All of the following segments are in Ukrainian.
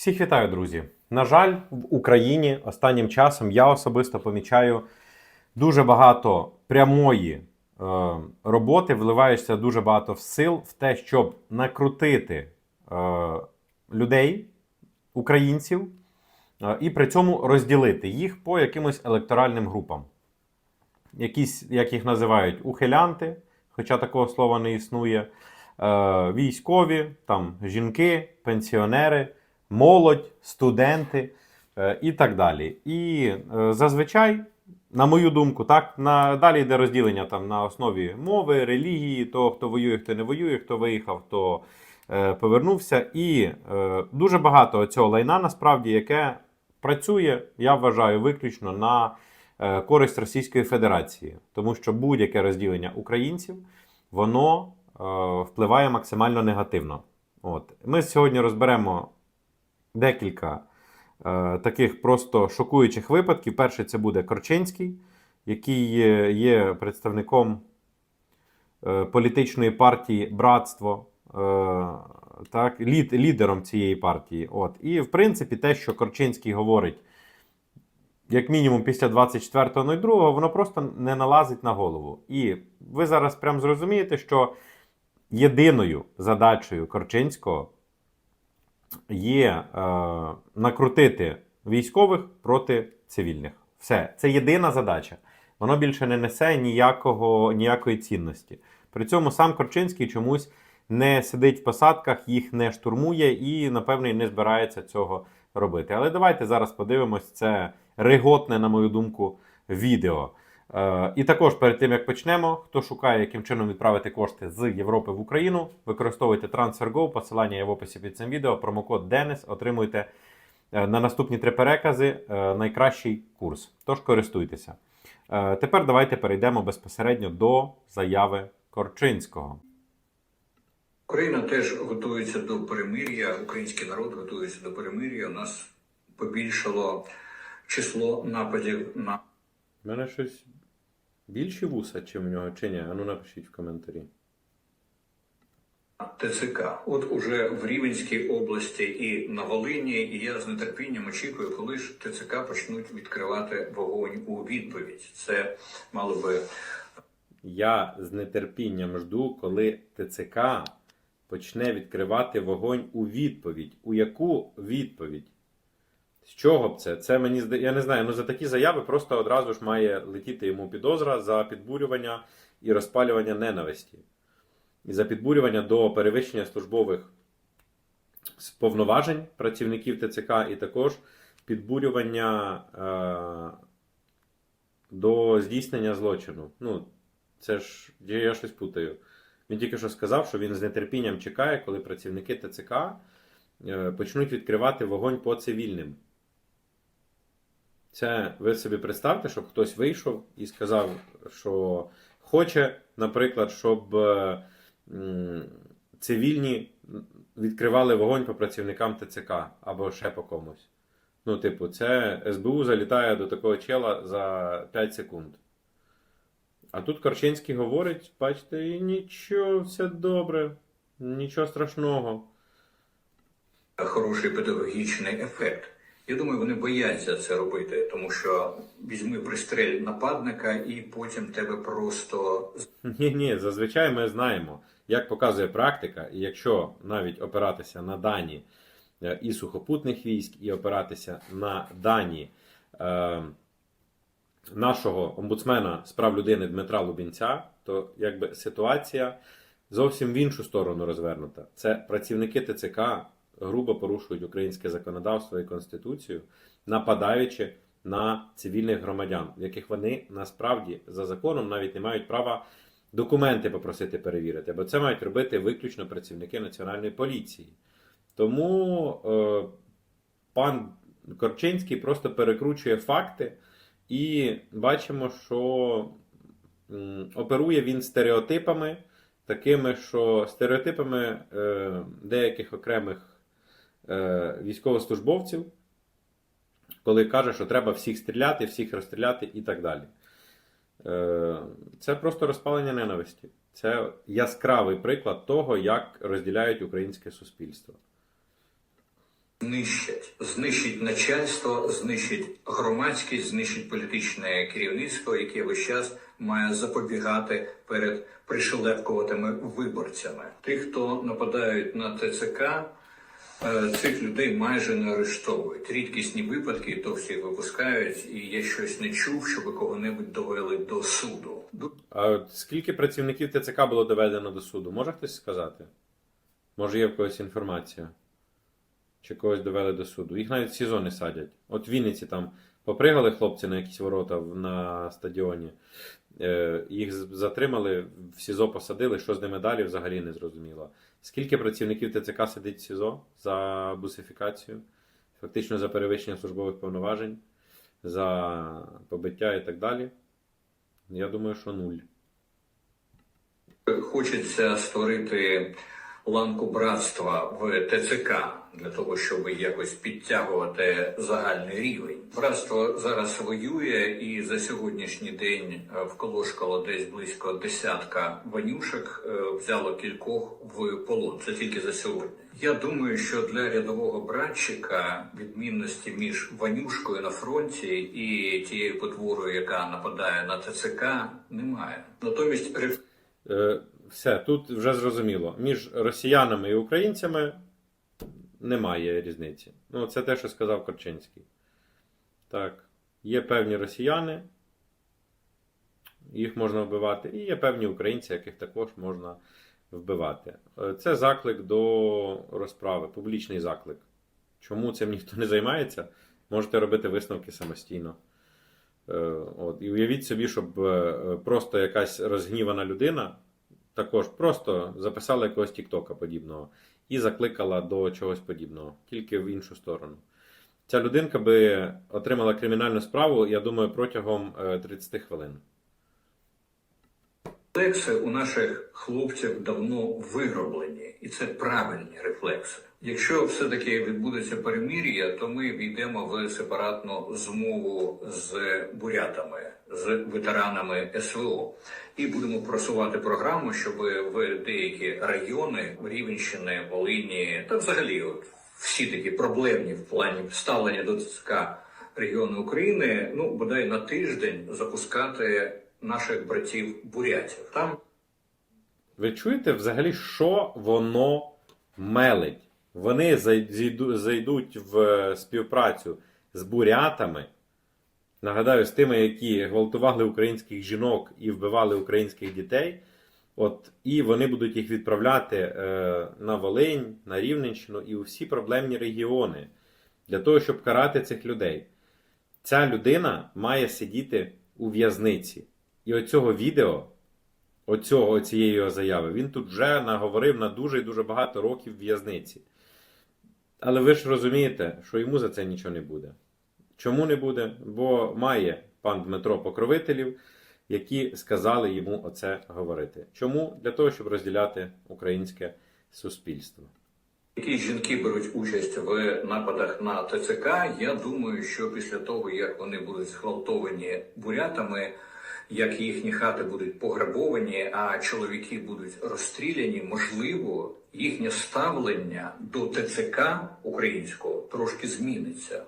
Всіх вітаю, друзі. На жаль, в Україні останнім часом я особисто помічаю дуже багато прямої е, роботи, вливаєшся дуже багато сил в те, щоб накрутити е, людей, українців, е, і при цьому розділити їх по якимось електоральним групам. Якісь, як їх називають, ухилянти, хоча такого слова не існує, е, військові, там, жінки, пенсіонери, молодь, студенти е, і так далі. І е, зазвичай, на мою думку, так, на, далі йде розділення там, на основі мови, релігії, того, хто воює, хто не воює, хто виїхав, хто е, повернувся. І дуже багато цього лайна, насправді, яке працює, я вважаю, виключно на користь Російської Федерації, тому що будь-яке розділення українців воно впливає максимально негативно. От. Ми сьогодні розберемо декілька е, таких просто шокуючих випадків. Перший це буде Корчинський, який є, представником е, політичної партії Братство, е, так, лід, лідером цієї партії. От. І, в принципі, те, що Корчинський говорить, як мінімум після 24.02, воно просто не налазить на голову. І ви зараз прям зрозумієте, що єдиною задачею Корчинського є е, накрутити військових проти цивільних. Все, це єдина задача. Воно більше не несе ніякого, ніякої цінності. При цьому сам Корчинський чомусь не сидить в посадках, їх не штурмує і, напевно, і не збирається цього робити. Але давайте зараз подивимось це реготне, на мою думку, відео. Е, і також перед тим як почнемо, хто шукає, яким чином відправити кошти з Європи в Україну, використовуйте TransferGo, посилання є в описі під цим відео, промокод DENIS, отримуєте е, на наступні три перекази е, найкращий курс. Тож користуйтеся. Е, Тепер давайте перейдемо безпосередньо до заяви Корчинського. Україна теж готується до перемир'я, український народ готується до перемир'я. У нас побільшало число нападів на мене щось більші вуса, чим у нього, чи ні? Ану напишіть в коментарі. ТЦК. От уже в Рівенській області і на Волині, і я з нетерпінням очікую, коли ж ТЦК почнуть відкривати вогонь у відповідь. Це мало би Я з нетерпінням жду, коли ТЦК почне відкривати вогонь у відповідь. У яку відповідь? З чого б це? Це мені. Я не знаю. Ну за такі заяви просто одразу ж має летіти йому підозра за підбурювання і розпалювання ненависті. І за підбурювання до перевищення службових повноважень працівників ТЦК, і також підбурювання е... до здійснення злочину. Ну, це ж я щось путаю. Він тільки що сказав, що він з нетерпінням чекає, коли працівники ТЦК е, почнуть відкривати вогонь по цивільним. Це ви собі представте, щоб хтось вийшов і сказав, що хоче, наприклад, щоб е, цивільні відкривали вогонь по працівникам ТЦК або ще по комусь. Ну, типу, це СБУ залітає до такого чела за 5 секунд. А тут Корчинський говорить, бачите, і нічого, все добре, нічого страшного. хороший педагогічний ефект. Я думаю, вони бояться це робити, тому що візьми пристрель нападника, і потім тебе просто Ні, ні, зазвичай ми знаємо, як показує практика, і якщо навіть опиратися на дані е, і сухопутних військ, і опиратися на дані е, нашого омбудсмена з прав людини Дмитра Лубінця, то якби ситуація зовсім в іншу сторону розвернута. Це працівники ТЦК грубо порушують українське законодавство і конституцію, нападаючи на цивільних громадян, в яких вони насправді за законом навіть не мають права документи попросити перевірити, бо це мають робити виключно працівники національної поліції. Тому е, пан Корчинський просто перекручує факти, і бачимо, що оперує він стереотипами, такими, що стереотипами е, деяких окремих військовослужбовців, коли каже, що треба всіх стріляти, всіх розстріляти і так далі. Е, Це просто розпалення ненависті. Це яскравий приклад того, як розділяють українське суспільство. знищать. Знищить начальство, знищить громадськість, знищить політичне керівництво, яке весь час має запобігати перед пришелепкуватими виборцями. Тих, хто нападають на ТЦК, е, цих людей майже не арештовують. Рідкісні випадки, то всі випускають, і я щось не чув, щоб кого-небудь довели до суду. А скільки працівників ТЦК було доведено до суду? Може хтось сказати? Може є в когось інформація? Чи когось довели до суду? Їх навіть в СІЗО не садять. От в Вінниці там попригали хлопці на якісь ворота на стадіоні. Е, Їх затримали, в СІЗО посадили, що з ними далі взагалі не зрозуміло. Скільки працівників ТЦК сидить в СІЗО за бусифікацію, фактично за перевищення службових повноважень, за побиття і так далі? Я думаю, що нуль. Хочеться створити ланку братства в ТЦК для того, щоб якось підтягувати загальний рівень. Братство зараз воює, і за сьогоднішній день е, вколошкало десь близько десятка ванюшек, е, взяло кількох в полон. Це тільки за сьогодні. Я думаю, що для рядового братчика відмінності між ванюшкою на фронті і тією потворою, яка нападає на ТЦК, немає. Натомість Е, Все, тут вже зрозуміло. Між росіянами і українцями немає різниці. Ну, це те, що сказав Корчинський. Так, є певні росіяни, їх можна вбивати, і є певні українці, яких також можна вбивати. Е, Це заклик до розправи, публічний заклик. Чому цим ніхто не займається? Можете робити висновки самостійно. Е, От. І уявіть собі, щоб е, просто якась розгнівана людина також просто записала якогось Тіктока подібного і закликала до чогось подібного, тільки в іншу сторону. Ця людинка би отримала кримінальну справу, я думаю, протягом е, 30 хвилин. Рефлекси у наших хлопців давно вироблені, і це правильні рефлекси. Якщо все-таки відбудеться перемир'я, то ми війдемо в сепаратну змову з бурятами, з ветеранами СВО, і будемо просувати програму, щоб в деякі райони Рівенщини, Волині та взагалі от всі такі проблемні в плані ставлення до ТЦК регіони України, ну бодай на тиждень запускати наших братів бурятів. Там Ви чуєте взагалі, що воно мелить? Вони зайдуть в співпрацю з бурятами. Нагадаю, з тими, які гвалтували українських жінок і вбивали українських дітей. От, і вони будуть їх відправляти е, на Волинь, на Рівненщину і у всі проблемні регіони для того, щоб карати цих людей. Ця людина має сидіти у в'язниці. І оцього відео оцього, оцієї заяви. Він тут вже наговорив на дуже і дуже багато років в'язниці. Але ви ж розумієте, що йому за це нічого не буде. Чому не буде? Бо має пан Дмитро покровителів, які сказали йому оце говорити. Чому? Для того, щоб розділяти українське суспільство. які жінки беруть участь в нападах на ТЦК, я думаю, що після того, як вони будуть зґвалтовані бурятами, як їхні хати будуть пограбовані, а чоловіки будуть розстріляні, можливо, їхнє ставлення до ТЦК українського трошки зміниться.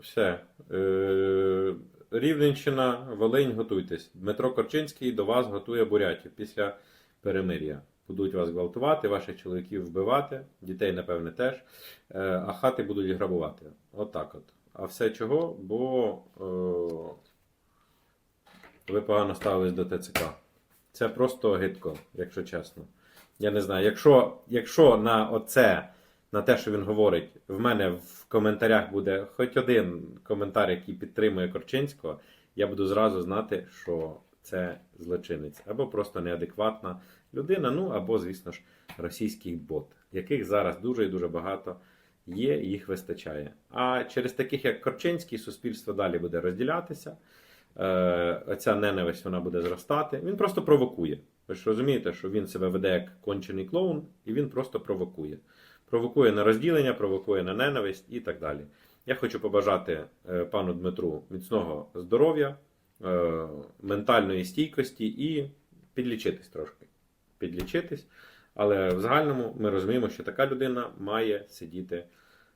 Все. Е, Рівненщина, Волинь, готуйтесь. Дмитро Корчинський до вас готує бурятів після перемир'я. Будуть вас гвалтувати, ваших чоловіків вбивати, дітей, напевне, теж, е, а хати будуть грабувати. Отак от. А все чого? Бо е, ви погано ставились до ТЦК. Це просто гидко, якщо чесно. Я не знаю. Якщо, якщо на оце, на те, що він говорить, в мене в коментарях буде хоч один коментар, який підтримує Корчинського, я буду зразу знати, що це злочинець. Або просто неадекватна людина, ну або, звісно ж, російський бот, яких зараз дуже і дуже багато є, їх вистачає. А через таких, як Корчинський, суспільство далі буде розділятися. Е, Оця ненависть вона буде зростати. Він просто провокує. Ви ж розумієте, що він себе веде як кончений клоун, і він просто провокує. Провокує на розділення, провокує на ненависть і так далі. Я хочу побажати е, пану Дмитру міцного здоров'я, е, ментальної стійкості і підлічитись трошки. Підлічитись. Але в загальному ми розуміємо, що така людина має сидіти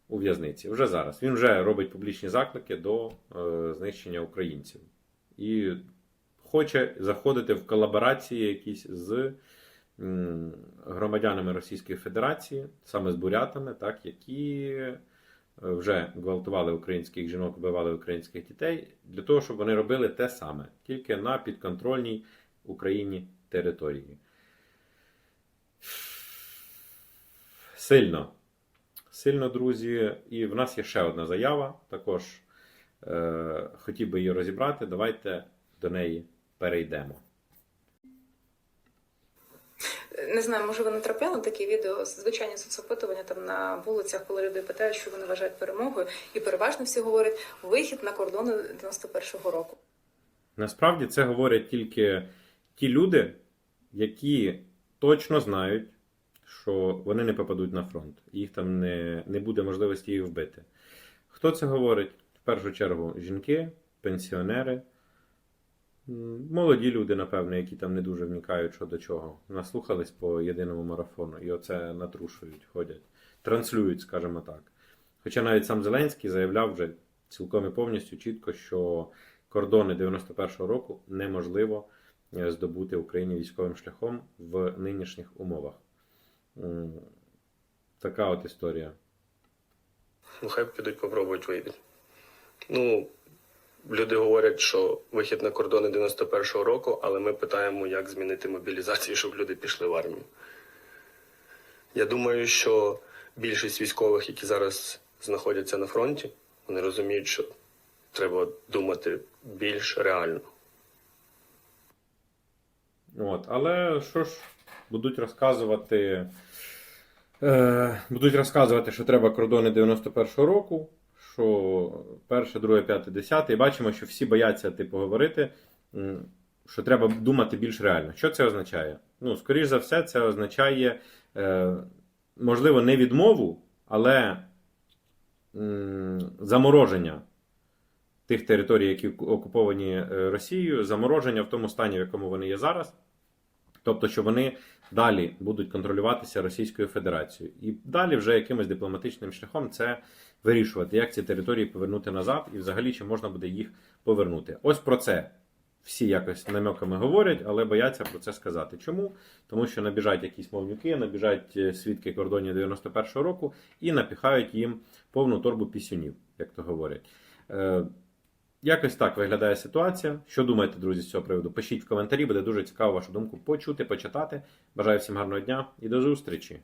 у в'язниці вже зараз. Він вже робить публічні заклики до знищення українців і хоче заходити в колаборації якісь з громадянами Російської Федерації, саме з бурятами, так, які е, вже гвалтували українських жінок, вбивали українських дітей, для того, щоб вони робили те саме, тільки на підконтрольній Україні території. Сильно. Сильно, друзі. І в нас є ще одна заява. Також е, хотів би її розібрати. Давайте до неї перейдемо. Не знаю, може ви натрапляли на такі відео, звичайні соцопитування там на вулицях, коли люди питають, що вони вважають перемогою, і переважно всі говорять вихід на кордони 91-го року. Насправді це говорять тільки ті люди, які точно знають, що вони не попадуть на фронт. Їх там не, не буде можливості їх вбити. Хто це говорить? Першу чергу жінки, пенсіонери, молоді люди, напевно, які там не дуже вникають, що до чого. Наслухались по єдиному марафону і оце натрушують, ходять, транслюють, скажімо так. Хоча навіть сам Зеленський заявляв вже цілком і повністю чітко, що кордони 91-го року неможливо е, здобути Україні військовим шляхом в нинішніх умовах. Така от історія. Ну, хай підуть попробують вийти. Ну, люди говорять, що вихід на кордони 91-го року, але ми питаємо, як змінити мобілізацію, щоб люди пішли в армію. Я думаю, що більшість військових, які зараз знаходяться на фронті, вони розуміють, що треба думати більш реально. От, але що ж, будуть розказувати. Е, будуть розказувати, що треба кордони 91-го року, що перше, друге, п'яте, десяте. І бачимо, що всі бояться типу говорити, що треба думати більш реально. Що це означає? Ну, скоріш за все, це означає, е, можливо, не відмову, але замороження тих територій, які окуповані е, Росією, замороження в тому стані, в якому вони є зараз. Тобто, що вони далі будуть контролюватися Російською Федерацією. І далі вже якимось дипломатичним шляхом це вирішувати, як ці території повернути назад, і взагалі чи можна буде їх повернути. Ось про це всі якось намеками говорять, але бояться про це сказати. Чому? Тому що набіжать якісь мовнюки, набіжать е, свідки кордонів 91-го року і напіхають їм повну торбу пісюнів, як то говорять. Якось так виглядає ситуація. Що думаєте, друзі, з цього приводу? Пишіть в коментарі, буде дуже цікаво вашу думку почути, почитати. Бажаю всім гарного дня і до зустрічі!